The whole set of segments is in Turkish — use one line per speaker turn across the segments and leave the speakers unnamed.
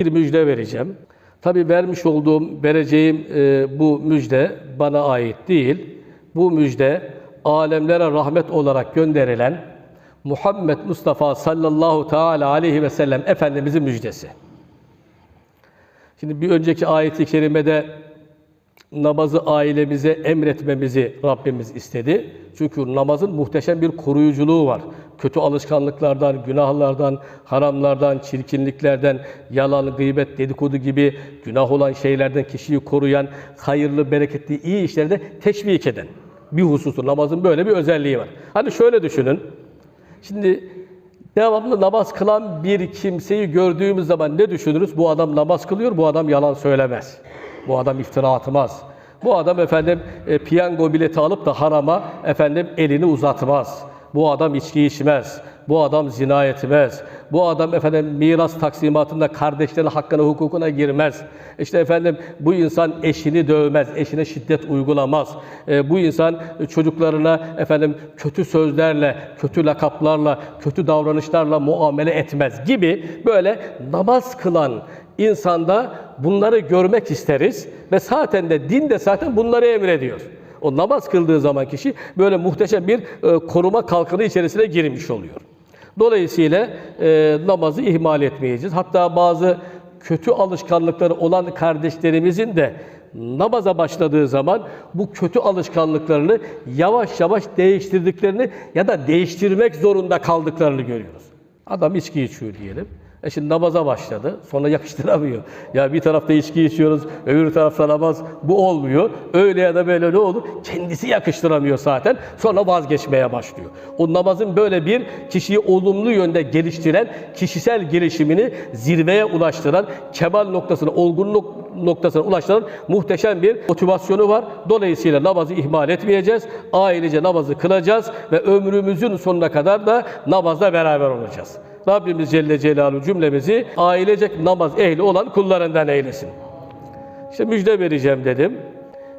bir müjde vereceğim. Tabi vermiş olduğum, vereceğim e, bu müjde bana ait değil. Bu müjde alemlere rahmet olarak gönderilen Muhammed Mustafa sallallahu teala aleyhi ve sellem Efendimizin müjdesi. Şimdi bir önceki ayeti kerimede namazı ailemize emretmemizi Rabbimiz istedi. Çünkü namazın muhteşem bir koruyuculuğu var. Kötü alışkanlıklardan, günahlardan, haramlardan, çirkinliklerden, yalan, gıybet, dedikodu gibi günah olan şeylerden kişiyi koruyan, hayırlı, bereketli, iyi işlerde teşvik eden bir hususu. Namazın böyle bir özelliği var. Hani şöyle düşünün. Şimdi devamlı namaz kılan bir kimseyi gördüğümüz zaman ne düşünürüz? Bu adam namaz kılıyor, bu adam yalan söylemez. Bu adam iftira atmaz. Bu adam efendim e, piyango bileti alıp da harama efendim elini uzatmaz. Bu adam içki içmez. Bu adam zina etmez. Bu adam efendim miras taksimatında kardeşlerin hakkına hukukuna girmez. İşte efendim bu insan eşini dövmez, eşine şiddet uygulamaz. E, bu insan çocuklarına efendim kötü sözlerle, kötü lakaplarla, kötü davranışlarla muamele etmez gibi böyle namaz kılan insanda bunları görmek isteriz ve zaten de din de zaten bunları emrediyor. O namaz kıldığı zaman kişi böyle muhteşem bir e, koruma kalkanı içerisine girmiş oluyor. Dolayısıyla e, namazı ihmal etmeyeceğiz. Hatta bazı kötü alışkanlıkları olan kardeşlerimizin de namaza başladığı zaman bu kötü alışkanlıklarını yavaş yavaş değiştirdiklerini ya da değiştirmek zorunda kaldıklarını görüyoruz. Adam içki içiyor diyelim. E şimdi namaza başladı. Sonra yakıştıramıyor. Ya bir tarafta içki içiyoruz, öbür tarafta namaz. Bu olmuyor. Öyle ya da böyle ne olur? Kendisi yakıştıramıyor zaten. Sonra vazgeçmeye başlıyor. O namazın böyle bir kişiyi olumlu yönde geliştiren, kişisel gelişimini zirveye ulaştıran, kemal noktasına, olgunluk noktasına ulaştıran muhteşem bir motivasyonu var. Dolayısıyla namazı ihmal etmeyeceğiz. Ailece namazı kılacağız ve ömrümüzün sonuna kadar da namazla beraber olacağız. Rabbimiz Celle Celaluhu cümlemizi ailecek namaz ehli olan kullarından eylesin. İşte müjde vereceğim dedim.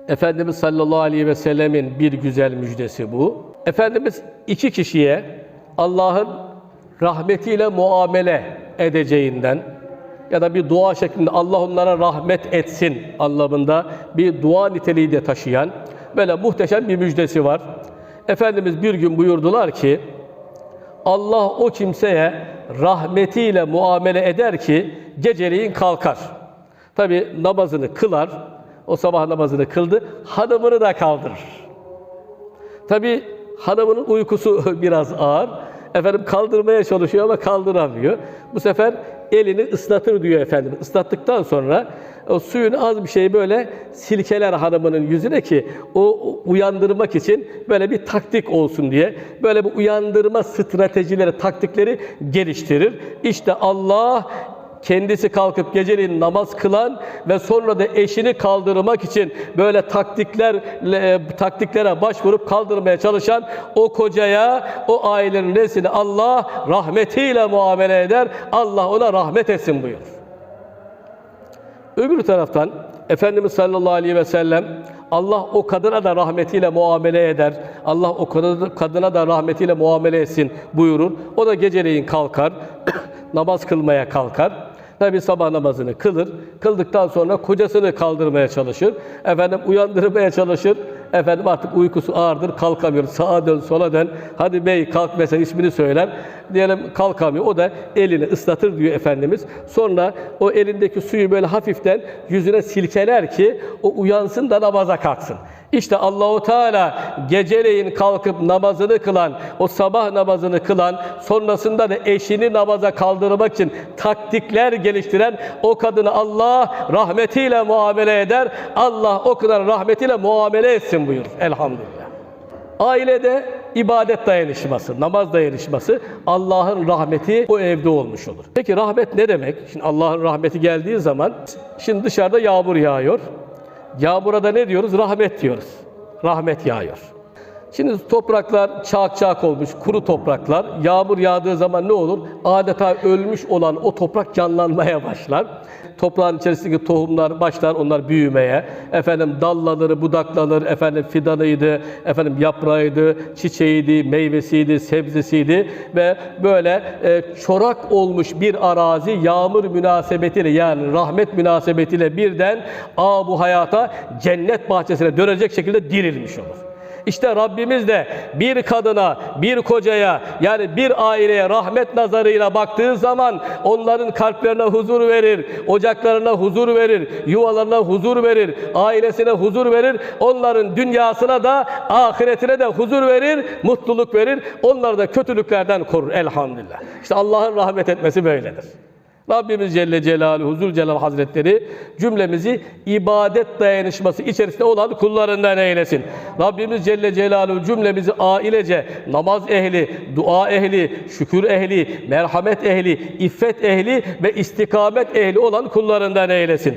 Efendimiz sallallahu aleyhi ve sellemin bir güzel müjdesi bu. Efendimiz iki kişiye Allah'ın rahmetiyle muamele edeceğinden ya da bir dua şeklinde Allah onlara rahmet etsin anlamında bir dua niteliği de taşıyan böyle muhteşem bir müjdesi var. Efendimiz bir gün buyurdular ki Allah o kimseye rahmetiyle muamele eder ki geceliğin kalkar. Tabi namazını kılar, o sabah namazını kıldı, hanımını da kaldırır. Tabi hanımının uykusu biraz ağır. Efendim kaldırmaya çalışıyor ama kaldıramıyor. Bu sefer elini ıslatır diyor efendim. Islattıktan sonra o suyun az bir şey böyle silkeler hanımının yüzüne ki o uyandırmak için böyle bir taktik olsun diye böyle bir uyandırma stratejileri, taktikleri geliştirir. İşte Allah kendisi kalkıp geceliğin namaz kılan ve sonra da eşini kaldırmak için böyle taktiklerle taktiklere başvurup kaldırmaya çalışan o kocaya, o ailenin nesini Allah rahmetiyle muamele eder. Allah ona rahmet etsin buyur. Öbür taraftan Efendimiz sallallahu aleyhi ve sellem Allah o kadına da rahmetiyle muamele eder. Allah o kadına da rahmetiyle muamele etsin buyurur. O da geceleyin kalkar, namaz kılmaya kalkar. Tabi sabah namazını kılır. Kıldıktan sonra kocasını kaldırmaya çalışır. Efendim uyandırmaya çalışır. Efendim artık uykusu ağırdır, kalkamıyor. Sağa dön, sola dön. Hadi bey kalk mesela ismini söyler. Diyelim kalkamıyor. O da elini ıslatır diyor Efendimiz. Sonra o elindeki suyu böyle hafiften yüzüne silkeler ki o uyansın da namaza kalksın. İşte Allahu Teala geceleyin kalkıp namazını kılan, o sabah namazını kılan, sonrasında da eşini namaza kaldırmak için taktikler geliştiren o kadını Allah rahmetiyle muamele eder. Allah o kadar rahmetiyle muamele etsin buyur. Elhamdülillah. Ailede ibadet dayanışması, namaz dayanışması Allah'ın rahmeti o evde olmuş olur. Peki rahmet ne demek? Şimdi Allah'ın rahmeti geldiği zaman şimdi dışarıda yağmur yağıyor. Yağmura da ne diyoruz? Rahmet diyoruz. Rahmet yağıyor. Şimdi topraklar çak çak olmuş, kuru topraklar. Yağmur yağdığı zaman ne olur? Adeta ölmüş olan o toprak canlanmaya başlar. Toprağın içerisindeki tohumlar başlar onlar büyümeye. Efendim dallanır, budaklanır, efendim fidanıydı, efendim yaprağıydı, çiçeğiydi, meyvesiydi, sebzesiydi ve böyle e, çorak olmuş bir arazi yağmur münasebetiyle yani rahmet münasebetiyle birden aa bu hayata cennet bahçesine dönecek şekilde dirilmiş olur. İşte Rabbimiz de bir kadına, bir kocaya yani bir aileye rahmet nazarıyla baktığı zaman onların kalplerine huzur verir, ocaklarına huzur verir, yuvalarına huzur verir, ailesine huzur verir, onların dünyasına da ahiretine de huzur verir, mutluluk verir, onları da kötülüklerden korur elhamdülillah. İşte Allah'ın rahmet etmesi böyledir. Rabbimiz Celle Celaluhu Zülcelal Hazretleri cümlemizi ibadet dayanışması içerisinde olan kullarından eylesin. Rabbimiz Celle Celaluhu cümlemizi ailece namaz ehli, dua ehli, şükür ehli, merhamet ehli, iffet ehli ve istikamet ehli olan kullarından eylesin.